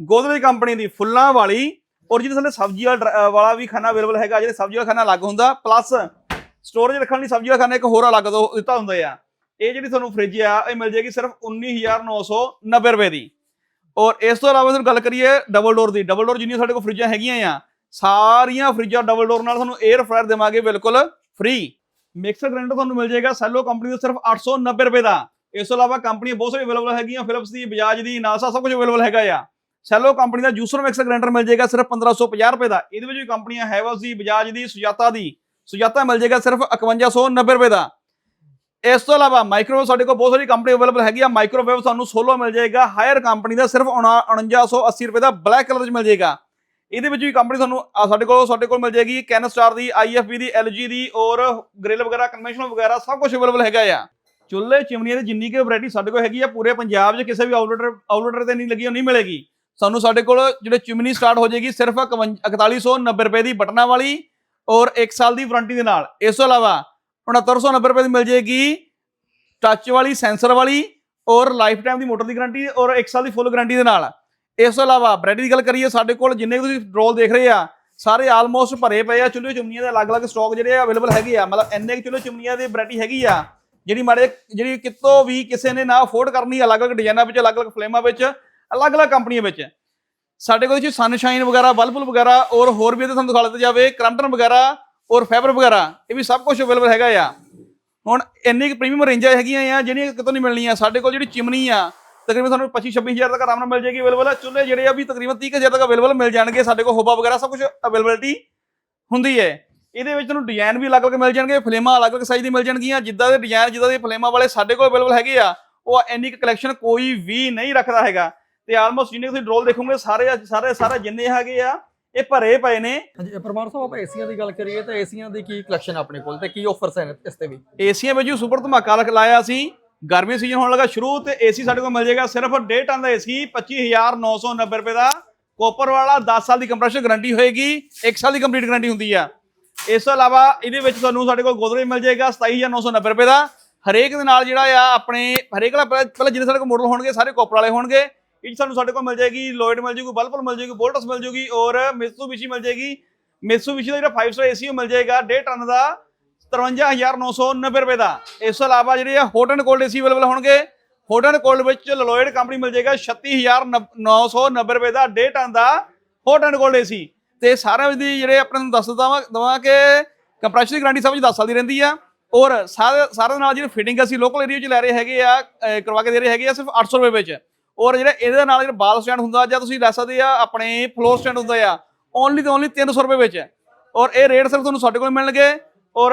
Speaker 2: ਗੋਦਰੇਜ ਕੰਪਨੀ ਦੀ ਫੁੱਲਾਂ ਵਾਲੀ ਔਰ ਜਿਹਦੇ ਥੱਲੇ ਸਬਜ਼ੀ ਵਾਲਾ ਡਰ- ਵਾਲਾ ਵੀ ਖਾਨਾ ਅਵੇਲੇਬਲ ਹੈਗਾ, ਜਿਹੜੇ ਸਬਜ਼ੀ ਵਾਲਾ ਖਾਨਾ ਅਲੱਗ ਹੁੰਦਾ ਪਲੱਸ ਸਟੋਰੇਜ ਰੱਖਣ ਲਈ ਸਬਜ਼ੀ ਵਾਲਾ ਖਾਨਾ ਇੱਕ ਹੋਰ ਅਲੱਗ ਤੋਂ ਦਿੱਤਾ ਹੁੰਦਾ ਆ। ਇਹ ਜਿਹੜੀ ਤੁਹਾਨੂੰ ਫ੍ਰਿਜ ਆ, ਇਹ ਮਿਲ ਜਾਏਗੀ ਸਿਰਫ 19990 ਰੁਪਏ ਦੀ। ਔਰ ਇਸ ਤੋਂ ਇਲਾਵਾ ਤੁਹਾਨੂੰ ਗੱਲ ਕਰੀਏ ਡਬਲ ਡੋਰ ਦੀ। ਡਬਲ ਡੋਰ ਜਿੰਨੀਆਂ ਸਾਡੇ ਕੋਲ ਫ੍ਰਿਜਾਂ ਹੈਗੀਆਂ ਆ, ਸਾਰੀਆਂ ਫ੍ਰਿਜਾਂ ਡਬਲ ਡੋਰ ਨਾਲ ਤੁਹਾਨੂੰ 에ਅਰ ਫਰਾਇਰ ਦੇਵਾਂਗੇ ਬਿਲਕੁਲ ਫ੍ਰੀ ਮਿਕਸਰ ਗ੍ਰਾਈਂਡਰ ਤੁਹਾਨੂੰ ਮਿਲ ਜਾਏਗਾ ਸੈਲੋ ਕੰਪਨੀ ਦਾ ਸਿਰਫ 890 ਰੁਪਏ ਦਾ। ਇਸ ਤੋਂ ਇਲਾਵਾ ਕੰਪਨੀਆਂ ਬਹੁਤ ਸਾਰੀ ਅਵੇਲੇਬਲ ਹੈਗੀਆਂ ਫਿਲਿਪਸ ਦੀ ਬਜਾਜ ਦੀ ਨਾਸਾ ਸਭ ਕੁਝ ਅਵੇਲੇਬਲ ਹੈਗਾ ਆ। ਸੈਲੋ ਕੰਪਨੀ ਦਾ ਜੂਸਰ ਮਿਕਸਰ ਗ੍ਰਾਈਂਡਰ ਮਿਲ ਜਾਏਗਾ ਸਿਰਫ 1550 ਰੁਪਏ ਦਾ। ਇਹਦੇ ਵਿੱਚ ਵੀ ਕੰਪਨੀਆਂ ਹੈਵਲਸ ਦੀ ਬਜਾਜ ਦੀ ਸੁਜਾਤਾ ਦੀ। ਸੁਜਾਤਾ ਮਿਲ ਜਾਏਗਾ ਸਿਰਫ 5190 ਰੁਪਏ ਦਾ। ਇਸ ਤੋਂ ਇਲਾਵਾ ਮਾਈਕ੍ਰੋਵੇਵ ਸਾਡੇ ਕੋਲ ਬਹੁਤ ਸਾਰੀ ਕੰਪਨੀ ਅਵੇਲੇਬਲ ਹੈਗੀ ਆ। ਮਾਈਕ੍ਰੋਵੇਵ ਤੁਹਾਨੂੰ ਸੋਲੋ ਮਿਲ ਜਾਏਗਾ। ਹਾਇਰ ਕੰਪਨੀ ਦਾ ਸਿਰਫ 4980 ਰੁਪਏ ਦਾ ਬਲੈਕ ਕਲਰ ਚ ਮਿਲ ਜਾਏਗਾ। ਇਹਦੇ ਵਿੱਚ ਵੀ ਕੰਪਨੀ ਤੁਹਾਨੂੰ ਸਾਡੇ ਕੋਲ ਸਾਡੇ ਕੋਲ ਮਿਲ ਜਾਏਗੀ ਕੈਨ ਸਟਾਰ ਦੀ ਆਈਐਫਬੀ ਦੀ ਐਲਜੀ ਦੀ ਔਰ ਗ੍ਰਿਲ ਵਗੈਰਾ ਕਨਵੈਨਸ਼ਨਲ ਵਗੈਰਾ ਸਭ ਕੁਝ ਅਵੇਲੇਬਲ ਹੈਗਾ ਆ। ਚੁੱਲ੍ਹੇ, ਚਿਮਨੀਆਂ ਦੀ ਜਿੰਨੀ ਕਿ ਵੈਰਾਈਟੀ ਸਾਡੇ ਕੋਲ ਹੈਗੀ ਆ, ਪੂਰੇ ਪੰਜਾਬ 'ਚ ਕਿਸੇ ਵੀ ਆਊਟਲੈਟ ਆਊਟਲੈਟ ਤੇ ਨਹੀਂ ਲੱਗੀ ਉਹ ਨਹੀਂ ਮਿਲੇਗੀ। ਸਾਨੂੰ ਸਾਡੇ ਕੋਲ ਜਿਹੜੇ ਚਿਮਨੀ ਸਟਾਰਟ ਹੋ ਜਾਏਗੀ, ਸਿਰਫ 4190 ਰੁਪਏ ਦੀ ਬਟਨਾਂ ਵਾਲੀ ਔਰ 1 ਸਾਲ ਦੀ ਵਾਰੰਟੀ ਦੇ ਨਾਲ। ਇਸ ਤੋਂ ਇਲਾਵਾ 6990 ਰੁਪਏ ਦੀ ਮਿਲ ਜਾਏਗੀ। ਟੱਚ ਵਾਲੀ ਸੈਂਸਰ ਵਾਲੀ ਔਰ ਲਾਈਫ ਟਾਈਮ ਦੀ ਮੋਟਰ ਦੀ ਗਾਰੰਟੀ ਔਰ 1 ਸਾਲ ਦੀ ਫੁੱਲ ਗਾਰੰਟੀ ਦੇ ਨਾਲ। ਇਸ ਤੋਂ ਇਲਾਵਾ ਬ੍ਰੈਡ ਦੀ ਗੱਲ ਕਰੀਏ, ਸਾਡੇ ਕੋਲ ਜਿੰਨੇ ਵੀ ਤੁਸੀਂ ਰੋਲ ਦੇਖ ਰਹੇ ਆ, ਸਾਰੇ ਆਲਮੋਸਟ ਭਰੇ ਪਏ ਆ। ਚੁੱਲ੍ਹੇ ਚੁੰਮੀਆਂ ਦੇ ਅਲੱਗ-ਅਲੱਗ ਸਟਾਕ ਜਿਹੜੇ ਆ ਅਵੇਲੇਬਲ ਹੈਗੇ ਆ। ਮਤਲਬ ਇੰਨੇ ਕੁ ਚੁੱਲ੍ਹੇ ਚੁੰਮੀਆਂ ਦੀ ਵੈਰਾਈਟੀ ਹੈਗੀ ਆ, ਜਿਹੜੀ ਮਾੜੇ ਜਿਹੜੀ ਕਿਤੋਂ ਵੀ ਕਿਸੇ ਨੇ ਨਾ ਅਫੋਰਡ ਕਰਨੀ ਅਲੱਗ-ਅਲੱਗ ਡਿਜ਼ਾਈਨਾਂ ਵਿੱਚ, ਅਲੱਗ-ਅਲੱਗ ਫਲੇਮਾਂ ਵਿੱਚ, ਅਲੱਗ-ਅਲੱਗ ਕੰਪਨੀਆਂ ਵਿੱਚ। ਸਾਡੇ ਕੋਲ ਜੀ ਸਨਸ਼ਾਈਨ ਵਗੈਰਾ ਬਲਬੁਲ ਵਗੈਰਾ ਔਰ ਹੋਰ ਵੀ ਇਹਦੇ ਤੁਹਾਨੂੰ ਦਿਖਾ ਦਿੱਤਾ ਜਾਵੇ। ਕ੍ਰਮਟਨ ਵਗੈਰਾ ਔਰ ਫੈਬਰ ਵਗੈਰਾ, ਇਹ ਵੀ ਸਭ ਕੁਝ ਅਵੇਲੇਬਲ ਹੈਗਾ ਆ। ਹੁਣ ਇੰਨੀ ਕੁ ਪ੍ਰੀਮੀਅਮ ਰੇਂਜਾਂ ਹੈਗੀਆਂ ਆ, ਜਿਹੜੀਆਂ ਕਿਤੋਂ ਨਹੀਂ ਮਿਲਣੀਆਂ। ਸਾਡੇ ਕੋਲ ਜਿਹੜੀ ਚਿਮਨੀ ਆ, ਤਕਰੀਬਨ ਤੁਹਾਨੂੰ 25 26000 ਤੱਕ ਆਰਾਮ ਨਾਲ ਮਿਲ ਜਾਏਗੀ ਅਵੇਲੇਬਲ ਚੁੱਲ੍ਹੇ ਜਿਹੜੇ ਆ ਵੀ ਤਕਰੀਬਨ 30000 ਤੱਕ ਅਵੇਲੇਬਲ ਮਿਲ ਜਾਣਗੇ। ਸਾਡੇ ਕੋਲ ਹੋਬਾ ਵਗੈਰਾ ਸਭ ਕੁਝ ਅਵੇਲੇਬਿਲਟੀ ਹੁੰਦੀ ਹੈ। ਇਹਦੇ ਵਿੱਚ ਤੁਹਾਨੂੰ ਡਿਜ਼ਾਈਨ ਵੀ ਅਲੱਗ-ਅਲੱਗ ਮਿਲ ਜਾਣਗੇ, ਫਲੇਮਾਂ ਅਲੱਗ-ਅਲੱਗ ਸਾਈਜ਼ ਦੀ ਮਿਲ ਜਾਣਗੀਆਂ। ਜਿੱਦਾਂ ਦੇ ਡਿਜ਼ਾਈਨ ਜਿੱਦਾਂ ਦੇ ਫਲੇਮਾਂ ਵਾਲੇ ਸਾਡੇ ਕੋਲ ਅਵੇਲੇਬਲ ਹੈਗੇ ਆ, ਉਹ ਇੰਨੀ ਕਲੈਕਸ਼ਨ ਕੋਈ ਵੀ ਨਹੀਂ ਰੱਖਦਾ ਹੈਗਾ। ਤੇ ਆਲਮੋਸਟ ਜਿੰਨੇ ਤੁਸੀਂ ਡਰੋਲ ਦੇਖੋਗੇ, ਸਾਰੇ ਸਾਰੇ ਸਾਰੇ ਜਿੰਨੇ ਹੈਗੇ ਆ ਇਹ ਭਰੇ ਪਏ ਨੇ।
Speaker 1: ਹਾਂਜੀ ਪਰਮਾਰ ਸਾਹਿਬ ਆਪਾਂ ਏਸੀਆਂ ਦੀ ਗੱਲ ਕਰੀਏ ਤਾਂ ਏਸੀਆਂ ਦੀ ਕੀ ਕਲੈਕਸ਼ਨ ਆਪਣੇ ਕੋਲ ਤੇ ਕੀ ਆਫਰਸ ਹਨ ਇਸ ਤੇ ਵੀ?
Speaker 2: ਏਸੀਆਂ ਵਿੱਚ ਸੁਪਰ ਧਮਾਕਾ ਲਾਇਆ ਸੀ। ਗਰਮੀ ਸੀਜ਼ਨ ਹੋਣ ਲੱਗਾ ਸ਼ੁਰੂ ਤੇ ਏਸੀ ਸਾਡੇ ਕੋਲ ਮਿਲ ਜਾਏਗਾ। ਸਿਰਫ 1.5 ਟਨ ਦਾ ਏਸੀ 25990 ਰੁਪਏ ਦਾ। ਕੋਪਰ ਵਾਲਾ 10 ਸਾਲ ਦੀ ਕੰਪਰੈਸ਼ਨ ਗਾਰੰਟੀ ਹੋਏਗੀ। 1 ਸਾਲ ਦੀ ਕੰਪਲੀਟ ਗਾਰੰਟੀ ਹੁੰਦੀ ਆ। ਇਸ ਤੋਂ ਇਲਾਵਾ ਇਹਦੇ ਵਿੱਚ ਤੁਹਾਨੂੰ ਸਾਡੇ ਕੋਲ ਗੋਦਰੇਜ ਮਿਲ ਜਾਏਗਾ 27990 ਰੁਪਏ ਦਾ। ਹਰੇਕ ਦੇ ਨਾਲ ਜਿਹੜਾ ਆ ਆਪਣੇ ਹਰੇਕ ਦਾ ਪਹਿਲਾਂ ਜਿੰਨੇ ਸਾਡੇ ਕੋਲ ਮਾਡਲ ਹੋਣਗੇ ਸਾਰੇ ਕੋਪਰ ਵਾਲੇ ਹੋਣਗੇ। ਇਹ 'ਚ ਤੁਹਾਨੂੰ ਸਾਡੇ ਕੋਲ ਮਿਲ ਜਾਏਗੀ ਲੋਇਡ ਮਿਲ ਜਾਏਗੀ ਬਲਪਲ ਮਿਲ ਜਾਏਗੀ ਬੋਲਟਸ ਮਿਲ ਜਾਏਗੀ ਔਰ ਮਿਤਸੂਬਿਸ਼ੀ ਮਿਲ ਜਾਏਗੀ। ਮਿਤਸੂਬਿਸ਼ੀ ਦਾ ਜਿਹੜਾ 5 ਸਟਾਰ ਏਸੀ ਮਿਲ ਜਾਏਗਾ 1.5 ਟਨ ਦਾ 53990 ਰੁਪਏ ਦਾ। ਇਸ ਤੋਂ ਇਲਾਵਾ ਜਿਹੜੇ ਆ hot and cold AC available ਹੋਣਗੇ ਹੌਟ ਐਂਡ ਕੋਲਡ ਵਿੱਚ ਲੋਇਡ ਕੰਪਨੀ ਮਿਲ ਜਾਏਗਾ 36990 ਰੁਪਏ ਦਾ 1.5 ਟਨ ਦਾ ਹੌਟ ਐਂਡ ਕੋਲਡ ਏਸੀ ਤੇ ਸਾਰਿਆਂ ਦੀ ਜਿਹੜੇ ਆਪਣੇ ਨੂੰ ਦੱਸ ਦਵਾਂ ਦਵਾਂ ਕਿ ਕੰਪਰੈਸ਼ਨ ਦੀ ਗਾਰੰਟੀ ਸਭ ਵਿੱਚ 10 ਸਾਲ ਦੀ ਰਹਿੰਦੀ ਆ। ਔਰ ਸਾਰੇ ਸਾਰੇ ਨਾਲ ਜਿਹੜੀ ਫਿਟਿੰਗ ਅਸੀਂ ਲੋਕਲ ਏਰੀਆ 'ਚ ਲੈ ਰਹੇ ਹੈਗੇ ਆ ਕਰਵਾ ਕੇ ਦੇ ਰਹੇ ਹੈਗੇ ਆ, ਸਿਰਫ 800 ਰੁਪਏ ਵਿੱਚ। ਔਰ ਜਿਹੜਾ ਇਹਦੇ ਨਾਲ ਜਿਹੜਾ ਬਾਲ ਸਟੈਂਡ ਹੁੰਦਾ, ਜਾਂ ਤੁਸੀਂ ਲੈ ਸਕਦੇ ਆ ਆਪਣੇ ਫਲੋਰ ਸਟੈਂਡ ਹੁੰਦਾ ਆ ਓਨਲੀ ਤੇ ਓਨਲੀ 300 ਰੁਪਏ ਵਿੱਚ ਔਰ ਇਹ ਰੇਟ ਸਿਰਫ ਤੁਹਾਨੂੰ ਸਾਡੇ ਕੋਲ ਮਿਲਣਗੇ, ਔਰ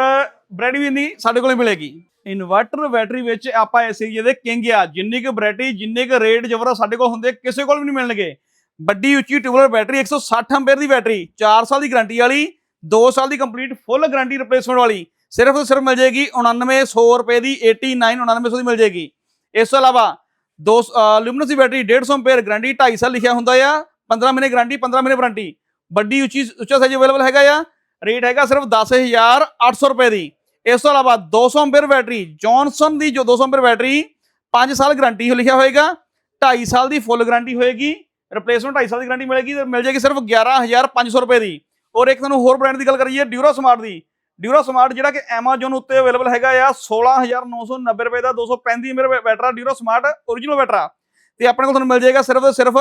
Speaker 2: ਬ੍ਰੈਡ ਵੀ ਨਹੀਂ ਸਾਡੇ ਕੋਲ ਹੀ ਮਿਲੇਗੀ। ਇਨਵਰਟਰ ਬੈਟਰੀ ਵਿੱਚ ਆਪਾਂ ਇਸ ਏਰੀਏ ਦੇ ਕਿੰਗ ਆ, ਜਿੰਨੀ ਕੁ ਵੈਰਾਈਟੀ ਜਿੰਨੇ ਕੁ ਰੇਟ ਜਬਰ ਸਾਡੇ ਕੋਲ ਹੁੰਦੇ, ਕਿਸੇ ਕੋਲ ਵੀ ਨਹੀਂ ਮਿਲਣਗੇ। ਵੱਡੀ ਉੱਚੀ ਟਿਊਬਲਰ ਬੈਟਰੀ 160 ਐਂਪੀਅਰ ਦੀ ਬੈਟਰੀ 4 ਸਾਲ ਦੀ ਗਾਰੰਟੀ ਵਾਲੀ 2 ਸਾਲ ਦੀ ਕੰਪਲੀਟ ਫੁੱਲ ਗਾਰੰਟੀ ਰਿਪਲੇਸਮੈਂਟ ਵਾਲੀ, ਸਿਰਫ ਤੇ ਸਿਰਫ ਮਿਲ ਜਾਏਗੀ 9900 ਰੁਪਏ ਦੀ 89 9900 ਦੀ ਮਿਲ ਜਾਏਗੀ। ਇਸ ਤੋਂ ਇਲਾਵਾ ਦੋ ਲੂਮਨਸ ਦੀ ਬੈਟਰੀ 150 ਐਂਪੀਅਰ ਗਾਰੰਟੀ 2.5 ਸਾਲ ਲਿਖਿਆ ਹੁੰਦਾ ਆ 15 ਮਹੀਨੇ ਗਾਰੰਟੀ 15 ਮਹੀਨੇ ਵਾਰੰਟੀ ਵੱਡੀ ਉੱਚੀ, ਉੱਚਾ ਸਾਈਜ਼ ਅਵੇਲੇਬਲ ਹੈਗਾ ਆ। ਰੇਟ ਹੈਗਾ ਸਿਰਫ 10800 ਰੁਪਏ ਦੀ। ਇਸ ਤੋਂ ਇਲਾਵਾ 200 ਐਂਪੀਅਰ ਬੈਟਰੀ ਜੌਨਸਨ ਦੀ ਜੋ 200 ਐਂਪੀਅਰ ਬੈਟਰੀ 5 ਸਾਲ ਗਾਰੰਟੀ ਲਿਖਿਆ ਹੋਏਗਾ। 2.5 ਸਾਲ ਦੀ ਫੁੱਲ ਗਾਰੰਟੀ ਹੋਏਗੀ। ਰਿਪਲੇਸਮੈਂਟ 2.5 ਸਾਲ ਦੀ ਗਾਰੰਟੀ ਮਿਲੇਗੀ ਤੇ ਮਿਲ ਜਾਏਗੀ ਸਿਰਫ 11500 ਰੁਪਏ ਦੀ। ਔਰ ਇੱਕ ਤੁਹਾਨੂੰ ਹੋਰ ਬ੍ਰਾਂਡ ਦੀ ਗੱਲ ਕਰੀਏ ਡਿਊਰਾ ਸਮਾਰਟ ਦੀ। ਡਿਊਰਾ ਸਮਾਰਟ ਜਿਹੜਾ ਕਿ Amazon ਉੱਤੇ ਅਵੇਲੇਬਲ ਹੈਗਾ ਆ 16990 ਰੁਪਏ ਦਾ 235 mAh ਬੈਟਰਾ, ਡਿਊਰਾ ਸਮਾਰਟ origignal ਬੈਟਰਾ। ਤੇ ਆਪਣੇ ਕੋਲ ਤੁਹਾਨੂੰ ਮਿਲ ਜਾਏਗਾ ਸਿਰਫ ਤੇ ਸਿਰਫ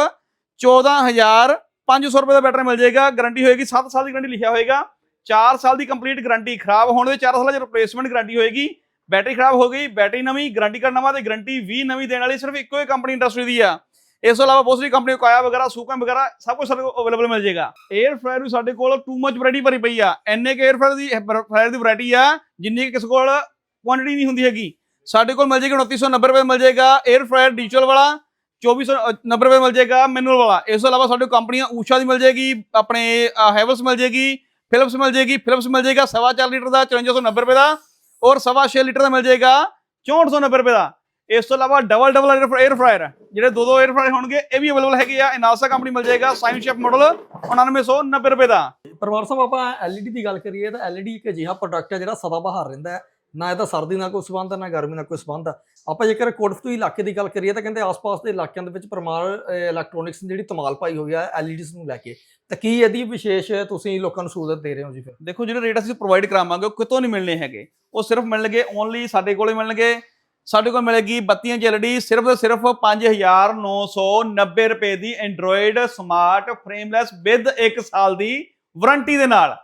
Speaker 2: 14500 ਰੁਪਏ ਦਾ ਬੈਟਰਾ ਮਿਲ ਜਾਏਗਾ। ਗਾਰੰਟੀ ਹੋਏਗੀ 7 ਸਾਲ ਦੀ ਗਾਰੰਟੀ ਲਿਖਿਆ ਹੋਏਗਾ। 4 ਸਾਲ ਦੀ ਕੰਪਲੀਟ ਗਾਰੰਟੀ ਖਰਾਬ ਹੋਣ ਦੇ 4 ਸਾਲਾਂ ਚ ਰਿਪਲੇਸਮੈਂਟ ਗਾਰੰਟੀ ਹੋਏਗੀ। ਬੈਟਰੀ ਖਰਾਬ ਹੋ ਗਈ ਬੈਟਰੀ ਨਵੀਂ ਗਾਰੰਟੀ ਕਾਰਡ ਨਵਾਂ ਤੇ ਗਾਰੰਟੀ ਵੀ ਨਵੀਂ ਦੇਣ ਵਾਲੀ ਸਿਰਫ ਇੱਕੋ ਹੀ ਕੰਪਨੀ ਇੰਡਸਟਰੀ ਦੀ ਆ। ਇਸ ਤੋਂ ਇਲਾਵਾ ਬਹੁਤ ਸਾਰੀ ਕੰਪਨੀ ਕੋਇਆ ਵਗੈਰਾ ਸੂਪਾਂ ਵਗੈਰਾ, ਸਭ ਕੁਝ ਸਾਡੇ ਕੋਲ ਅਵੇਲੇਬਲ ਮਿਲ ਜਾਏਗਾ। 에ਅਰ ਫਰਾਇਰ ਵੀ ਸਾਡੇ ਕੋਲ ਟੂ ਮੱਚ ਵੈਰਾਈਟੀ ਭਰੀ ਪਈ ਆ। ਐਨੇ ਕੇ 에ਅਰ ਫਰਾਇਰ ਦੀ ਫਰਾਇਰ ਦੀ ਵੈਰਾਈਟੀ ਆ, ਜਿੰਨੀ ਕਿ ਕਿਸੇ ਕੋਲ ਕੁਆਂਟੀਟੀ ਨਹੀਂ ਹੁੰਦੀ ਹੈਗੀ। ਸਾਡੇ ਕੋਲ ਮਿਲ ਜਾਏਗੀ 2990 ਰੁਪਏ ਮਿਲ ਜਾਏਗਾ 에ਅਰ ਫਰਾਇਰ ਡਿਜੀਟਲ ਵਾਲਾ 2490 ਰੁਪਏ ਮਿਲ ਜਾਏਗਾ ਮੈਨੂਅਲ ਵਾਲਾ। ਇਸ ਤੋਂ ਇਲਾਵਾ ਸਾਡੇ ਕੋਲ ਕੰਪਨੀਆਂ ਊਸ਼ਾ ਦੀ ਮਿਲ ਜਾਏਗੀ, ਆਪਣੇ ਹੈਵਲਸ ਮਿਲ ਜਾਏਗੀ ਫਿਲਿਪਸ ਮਿਲ ਜਾਏਗੀ ਫਿਲਿਪਸ ਮਿਲ ਜਾਏਗਾ 4.5 ਲੀਟਰ ਦਾ 5490 ਰੁਪਏ ਦਾ, ਔਰ 6.5 ਲੀਟਰ ਦਾ ਮਿਲ ਜਾਏਗਾ 6490 ਰੁਪਏ ਦਾ। ਇਸ ਤੋਂ ਇਲਾਵਾ ਡਬਲ ਡਬਲ 에ਅਰ ਫਰਾਇਰ ਜਿਹੜੇ ਦੋ ਦੋ 에ਅਰ ਫਰਾਇਰ ਹੋਣਗੇ ਇਹ ਵੀ ਅਵੇਲੇਬਲ ਹੈਗੇ ਆ ਇਨਾਸਾ ਕੰਪਨੀ ਮਿਲ ਜਾਏਗਾ ਸਾਈਨ ਸ਼ੈਫ ਮਾਡਲ 9990 ਰੁਪਏ ਦਾ।
Speaker 1: ਪਰਮਾਰ ਸਾਹਿਬ ਆਪਾਂ LED ਦੀ ਗੱਲ ਕਰੀਏ ਤਾਂ LED ਇੱਕ ਅਜਿਹਾ ਪ੍ਰੋਡਕਟ ਹੈ ਜਿਹੜਾ ਸਦਾ ਬਹਾਰ ਰਹਿੰਦਾ ਹੈ। ਨਾ ਇਹਦਾ ਸਰਦੀ ਨਾਲ ਕੋਈ ਸੰਬੰਧ ਹੈ ਨਾ ਗਰਮੀ ਨਾਲ ਕੋਈ ਸੰਬੰਧ ਹੈ ਆਪਾਂ ਜੇਕਰ ਕੋਟਫਤੂ ਇਲਾਕੇ ਦੀ ਗੱਲ ਕਰੀਏ ਤਾਂ ਕਹਿੰਦੇ ਆਸ-ਪਾਸ ਦੇ ਇਲਾਕਿਆਂ ਦੇ ਵਿੱਚ ਪਰਮਾਰ ਇਲੈਕਟ੍ਰੋਨਿਕਸ ਦੀ ਜਿਹੜੀ ਧਮਾਲ ਪਾਈ ਹੋਈ ਹੈ LEDs ਨੂੰ ਲੈ ਕੇ। ਤਾਂ ਕੀ ਇਹਦੀ ਵਿਸ਼ੇਸ਼ ਤੁਸੀਂ ਲੋਕਾਂ ਨੂੰ ਸਹੂਲਤ ਦੇ ਰਹੇ ਹੋ ਜੀ ਫਿਰ?
Speaker 2: ਦੇਖੋ ਜਿਹੜੇ ਰੇਟ ਅਸੀਂ ਪ੍ਰੋਵਾਈਡ ਕਰਾਵਾਂਗੇ ਉਹ ਕਿਤੋਂ ਨਹੀਂ ਮਿਲਣੇ ਹੈਗੇ। ਉਹ ਸਿਰਫ ਮਿਲਣਗੇ ਓਨਲੀ ਸਾਡੇ ਕੋਲੇ ਮਿਲਣਗੇ ਸਾਡੇ ਕੋਲ ਮਿਲੇਗੀ 32 ਇੰਚ LED ਸਿਰਫ ਤੇ ਸਿਰਫ 5990 ਰੁਪਏ ਦੀ ਐਂਡਰੋਇਡ ਸਮਾਰਟ ਫਰੇਮਲੈਸ ਵਿਦ 1 ਸਾਲ ਦੀ ਵਾਰੰਟੀ ਦੇ ਨਾਲ।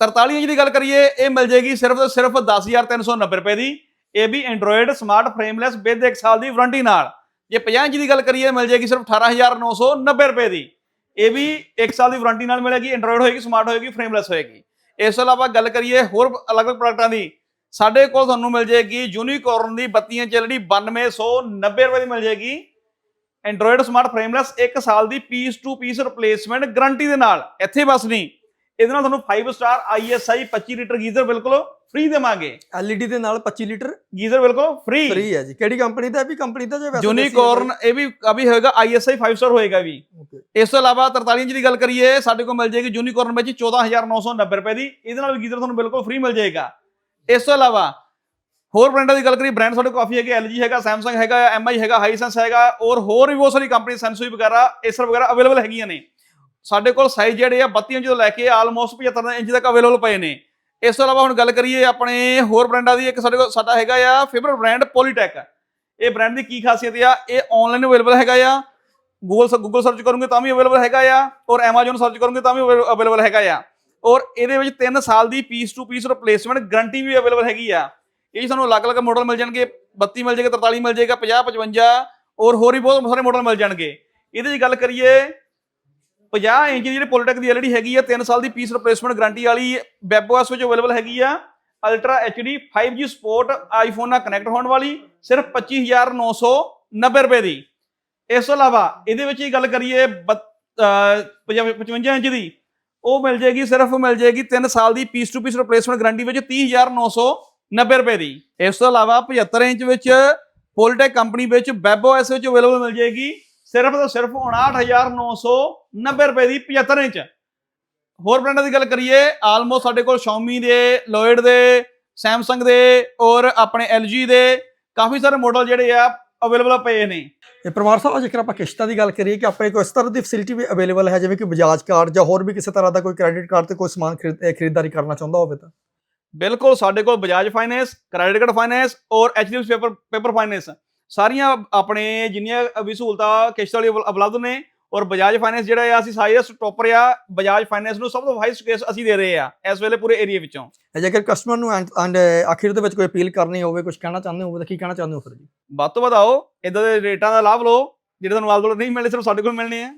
Speaker 2: 43 ਇੰਚ ਦੀ ਗੱਲ ਕਰੀਏ, ਇਹ ਮਿਲ ਜੇਗੀ ਸਿਰਫ ਤੇ ਸਿਰਫ 10390 ਰੁਪਏ ਦੀ। ਇਹ ਵੀ ਐਂਡਰੋਇਡ ਸਮਾਰਟ ਫਰੇਮਲੈਸ ਵਿਦ 1 ਸਾਲ ਦੀ ਵਾਰੰਟੀ ਨਾਲ। ਜੇ 50 ਇੰਚ ਦੀ ਗੱਲ ਕਰੀਏ, ਮਿਲ ਜੇਗੀ ਸਿਰਫ 18990 ਰੁਪਏ ਦੀ। ਇਹ ਵੀ 1 ਸਾਲ ਦੀ ਵਾਰੰਟੀ ਨਾਲ ਮਿਲੇਗੀ ਐਂਡਰੋਇਡ ਹੋਏਗੀ ਸਮਾਰਟ ਹੋਏਗੀ ਫਰੇਮਲੈਸ ਹੋਏਗੀ। ਇਸ ਤੋਂ ਇਲਾਵਾ ਗੱਲ ਕਰੀਏ ਹੋਰ ਅਲੱਗ-ਅਲੱਗ ਪ੍ਰੋਡਕਟਾਂ ਦੀ। ਸਾਡੇ ਕੋਲ ਤੁਹਾਨੂੰ ਮਿਲ ਜੇਗੀ ਯੂਨੀਕੋਰਨ ਦੀ 32 ਇੰਚ LED 9290 ਰੁਪਏ ਦੀ ਮਿਲ ਜੇਗੀ ਐਂਡਰੋਇਡ ਸਮਾਰਟ ਫਰੇਮਲੈਸ 1 ਸਾਲ ਦੀ piece to piece replacement guarantee ਦੇ ਨਾਲ। ਇੱਥੇ ਬਸ ਨਹੀਂ। ਇਹਦੇ ਨਾਲ ਤੁਹਾਨੂੰ 5 ਸਟਾਰ ISI 25 ਲੀਟਰ ਗੀਜ਼ਰ ਬਿਲਕੁਲ ਫ੍ਰੀ ਦੇਵਾਂਗੇ।
Speaker 1: LED ਦੇ ਨਾਲ 25 ਲੀਟਰ?
Speaker 2: ਗੀਜ਼ਰ ਬਿਲਕੁਲ ਫ੍ਰੀ
Speaker 1: ਫ੍ਰੀ ਹੈ ਜੀ। ਕਿਹੜੀ ਕੰਪਨੀ ਦਾ? ਹੈ ਵੀ ਕੰਪਨੀ ਦਾ ਜੇ ਵੈਸੇ
Speaker 2: ਯੂਨੀਕੋਰਨ ਇਹ ਵੀ ਅਭੀ ਹੋਏਗਾ ISI 5 ਸਟਾਰ ਹੋਏਗਾ ਵੀ। ਇਸ ਤੋਂ ਇਲਾਵਾ 43 ਇੰਚ ਦੀ ਗੱਲ ਕਰੀਏ ਸਾਡੇ ਕੋਲ ਮਿਲ ਜਾਏਗੀ ਯੂਨੀਕੋਰਨ ਵਿੱਚ 14990 ਰੁਪਏ ਦੀ। ਇਹਦੇ ਨਾਲ ਵੀ ਗੀਜ਼ਰ ਤੁਹਾਨੂੰ ਬਿਲਕੁਲ ਫ੍ਰੀ ਮਿਲ ਜਾਏਗਾ। ਇਸ ਤੋਂ ਇਲਾਵਾ ਹੋਰ ਬ੍ਰਾਂਡਾਂ ਦੀ ਗੱਲ ਕਰੀਏ ਬ੍ਰਾਂਡ ਸਾਡੇ ਕੋਲ ਕਾਫੀ ਹੈਗੇ LG ਹੈਗਾ, Samsung ਹੈਗਾ MI ਹੈਗਾ, Hisense ਹੈਗਾ, ਔਰ ਹੋਰ ਵੀ ਬਹੁਤ ਸਾਰੀ ਕੰਪਨੀ ਸੈਂਸੂਈ ਵਗੈਰਾ Acer ਵਗੈਰਾ ਅਵੇਲੇਬਲ ਹੈਗੀਆਂ ਨੇ। ਸਾਡੇ ਕੋਲ ਸਾਈਜ਼ ਜਿਹੜੇ ਆ 32 ਇੰਚ ਤੋਂ ਲੈ ਕੇ ਆਲਮੋਸਟ 75 ਇੰਚ ਤੱਕ ਅਵੇਲੇਬਲ ਪਏ ਨੇ। ਇਸ ਤੋਂ ਇਲਾਵਾ ਹੁਣ ਗੱਲ ਕਰੀਏ ਆਪਣੇ ਹੋਰ ਬ੍ਰਾਂਡਾਂ ਦੀ, ਇੱਕ ਸਾਡੇ ਕੋਲ ਸਾਡਾ ਹੈਗਾ ਆ ਫੇਵਰਟ ਬ੍ਰਾਂਡ ਪੋਲੀਟੈਕ ਇਹ ਬ੍ਰਾਂਡ ਦੀ ਕੀ ਖਾਸੀਅਤ ਆ, ਇਹ ਆਨਲਾਈਨ ਅਵੇਲੇਬਲ ਹੈਗਾ ਆ। ਗੂਗਲ ਗੂਗਲ ਸਰਚ ਕਰੋਗੇ ਤਾਂ ਵੀ ਅਵੇਲੇਬਲ ਹੈਗਾ ਆ, ਔਰ Amazon ਸਰਚ ਕਰੋਗੇ ਤਾਂ ਵੀ ਅਵੇਲੇਬਲ ਹੈਗਾ ਆ। ਔਰ ਇਹਦੇ ਵਿੱਚ 3 ਸਾਲ ਦੀ piece to piece replacement guarantee we available ਹੈਗੀ ਆ। ਇਹ 'ਚ ਸਾਨੂੰ ਅਲੱਗ-ਅਲੱਗ ਮਾਡਲ ਮਿਲ ਜਾਣਗੇ 32 ਮਿਲ ਜਾਏਗਾ 43 ਮਿਲ ਜਾਏਗਾ 50 55 ਔਰ ਹੋਰ ਵੀ ਬਹੁਤ ਸਾਰੇ ਮਾਡਲ ਮਿਲ ਜਾਣਗੇ। ਇਹਦੇ 'ਚ ਗੱਲ ਕਰੀਏ 50 ਇੰਚ ਦੀ ਜਿਹੜੀ ਪੋਲੀਟੈਕ ਦੀ ਐਲਈਡੀ ਹੈਗੀ ਆ 3 ਸਾਲ ਦੀ ਪੀਸ ਰਿਪਲੇਸਮੈਂਟ ਗਾਰੰਟੀ ਵਾਲੀ ਵੈਬਓਐਸ ਵਿੱਚ ਅਵੇਲੇਬਲ ਹੈਗੀ ਆ। Ultra HD 5G support iPhone ਨਾਲ ਕਨੈਕਟ ਹੋਣ ਵਾਲੀ, ਸਿਰਫ 25990 ਰੁਪਏ ਦੀ। ਇਸ ਤੋਂ ਇਲਾਵਾ ਇਹਦੇ ਵਿੱਚ ਹੀ ਗੱਲ ਕਰੀਏ, ਬੱਤ- ਅਹ 55 ਇੰਚ ਦੀ ਉਹ ਮਿਲ ਜੇਗੀ, ਸਿਰਫ ਮਿਲ ਜੇਗੀ 3 ਸਾਲ ਦੀ piece to piece replacement guarantee ਵਿੱਚ 30990 ਰੁਪਏ ਦੀ। ਇਸ ਤੋਂ ਇਲਾਵਾ 75 ਇੰਚ ਵਿੱਚ ਪੋਲੀਟੈਕ ਕੰਪਨੀ ਵਿੱਚ ਵੈਬਓਐਸ ਵਿੱਚ ਅਵੇਲੇਬਲ ਮਿਲ ਜੇਗੀ, ਸਿਰਫ ਤੇ ਸਿਰਫ 59990 ਰੁਪਏ ਦੀ 75 ਇੰਚ। ਹੋਰ ਬ੍ਰਾਂਡਾਂ ਦੀ ਗੱਲ ਕਰੀਏ ਆਲਮੋਸਟ ਸਾਡੇ ਕੋਲ Xiaomi ਦੇ ਲੋਇਡ ਦੇ, Samsung ਦੇ ਔਰ ਆਪਣੇ LG ਦੇ ਕਾਫੀ ਸਾਰੇ ਮਾਡਲ ਜਿਹੜੇ ਆ ਅਵੇਲੇਬਲ ਪਏ ਨੇ।
Speaker 1: ਇਹ ਪਰਿਵਾਰ ਸਾਹਿਬ ਜੇਕਰ ਆਪਾਂ ਕਿਸ਼ਤਾਂ ਦੀ ਗੱਲ ਕਰੀਏ ਕਿ ਆਪਣੇ ਕੋਲ ਇਸ ਤਰ੍ਹਾਂ ਦੀ ਫੈਸਿਲਿਟੀ ਵੀ ਅਵੇਲੇਬਲ ਹੈ ਜਿਵੇਂ ਕਿ ਬਜਾਜ ਕਾਰਡ ਜਾਂ ਹੋਰ ਵੀ ਕਿਸੇ ਤਰ੍ਹਾਂ ਦਾ ਕੋਈ ਕ੍ਰੈਡਿਟ ਕਾਰਡ ਤੇ ਕੋਈ ਸਮਾਨ ਖਰੀਦਦਾਰੀ ਕਰਨਾ ਚਾਹੁੰਦਾ ਹੋਵੇ ਤਾਂ।
Speaker 2: ਬਿਲਕੁਲ ਸਾਡੇ ਕੋਲ Bajaj finance credit card finance ਔਰ ਐਚਡੀਐਫਸੀ ਪੇਪਰ ਪੇਪਰ ਫਾਈਨੈਂਸ ਸਾਰੀਆਂ ਆਪਣੇ ਜਿੰਨੀਆਂ ਵੀ ਸਹੂਲਤਾਂ ਕਿਸ਼ਤ ਵਾਲੀ ਉਪਲ- ਉਪਲਬਧ ਨੇ ਔਰ ਬਜਾਜ ਫਾਈਨੈਂਸ ਜਿਹੜਾ ਆ ਅਸੀਂ ਸਾਈਰਸ ਟੋਪਰ ਆ ਬਜਾਜ ਫਾਈਨੈਂਸ ਨੂੰ ਸਭ ਤੋਂ ਹਾਈਸਟ ਕੇਸ ਅਸੀਂ ਦੇ ਰਹੇ ਆ ਇਸ ਵੇਲੇ ਪੂਰੇ ਏਰੀਆ ਵਿੱਚੋਂ।
Speaker 1: ਜੇਕਰ ਕਸਟਮਰ ਨੂੰ ਐਂਡ ਆਖਿਰ ਦੇ ਵਿੱਚ ਕੋਈ ਅਪੀਲ ਕਰਨੀ ਹੋਵੇ ਕੁਝ ਕਹਿਣਾ ਚਾਹੁੰਦੇ ਹੋਵੇ ਤਾਂ ਕੀ ਕਹਿਣਾ ਚਾਹੁੰਦੇ ਹੋ ਫਿਰ ਜੀ?
Speaker 2: ਵੱਧ ਤੋਂ ਵੱਧ ਆਓ ਇਦਾਂ ਦੇ ਰੇਟਾਂ ਦਾ ਲਾਭ ਲਓ ਜਿਹੜੇ ਤੁਹਾਨੂੰ ਆਲ ਨਹੀਂ ਮਿਲਣੇ ਸਿਰਫ ਸਾਡੇ ਕੋਲ ਮਿਲਣੇ ਆ।